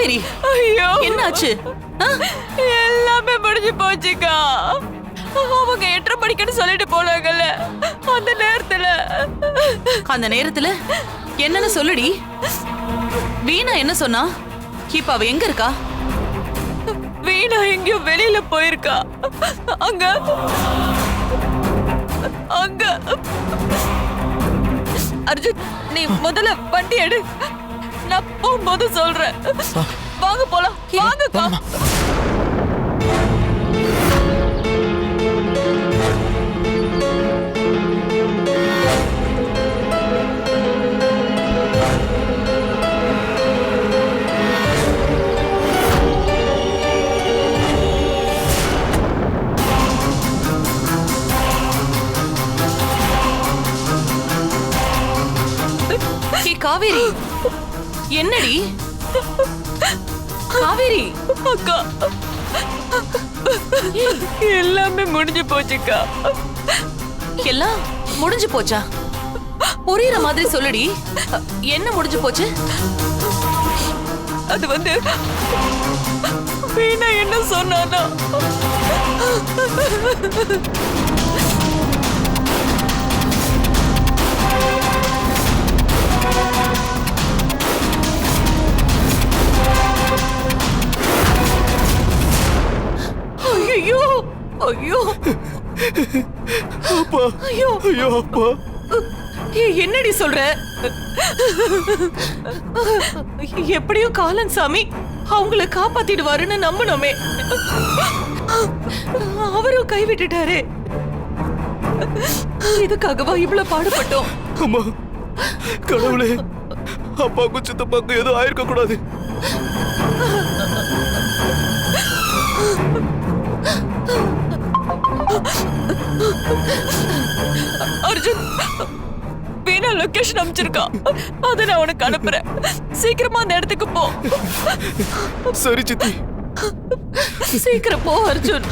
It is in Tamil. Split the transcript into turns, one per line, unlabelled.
போச்சு ஆ?
எல்லாமே முடிஞ்சு போச்சுக்கா. அவங்க எட்டரை மணிக்குன்னு சொல்லிட்டு போனாங்கல்ல அந்த நேரத்துல.
அந்த நேரத்துல? என்னன்னு சொல்லுடி. வீணா என்ன சொன்னா? இப்ப அவ எங்க இருக்கா?
வீணா எங்கேயோ வெளியில போயிருக்கா. அங்க. அங்க. அர்ஜுன் நீ முதல்ல வண்டி எடு. நான் போகும்போது சொல்றேன். வாங்க போலாம். வாங்கக்கா
காவேரி. என்னடி? காவேரி.
அக்கா. எல்லாமே முடிஞ்சு போச்சுக்கா.
எல்லாம் முடிஞ்சு போச்சா? புரியுற மாதிரி சொல்லுடி. என்ன முடிஞ்சு போச்சு?
அது வந்து வீணா என்ன சொன்னானா?
ஐயோ ஐயோ.
அப்பா
ஐயோ.
ஐயோ அப்பா.
என்னடி சொல்ற? எப்படியும் காலன் சாமி அவங்கள காப்பாத்திடுவாருன்னு நம்பணுமே. அவரும் கைவிட்டுட்டாரு இதுக்காகவா இவ்வளவு பாடுபட்டோம்?
அம்மா கடவுளே அப்பாவுக்கும் சித்தப்பாக்கும் எதுவும் ஆயிருக்க கூடாது.
அர்ஜுன் வீணா லொகேஷன் அனுப்பிச்சிருக்கா. அதை நான் உனக்கு அனுப்புறேன். சீக்கிரமா அந்த இடத்துக்கு போ.
சரி சித்தி.
சீக்கிரம் போ அர்ஜுன்.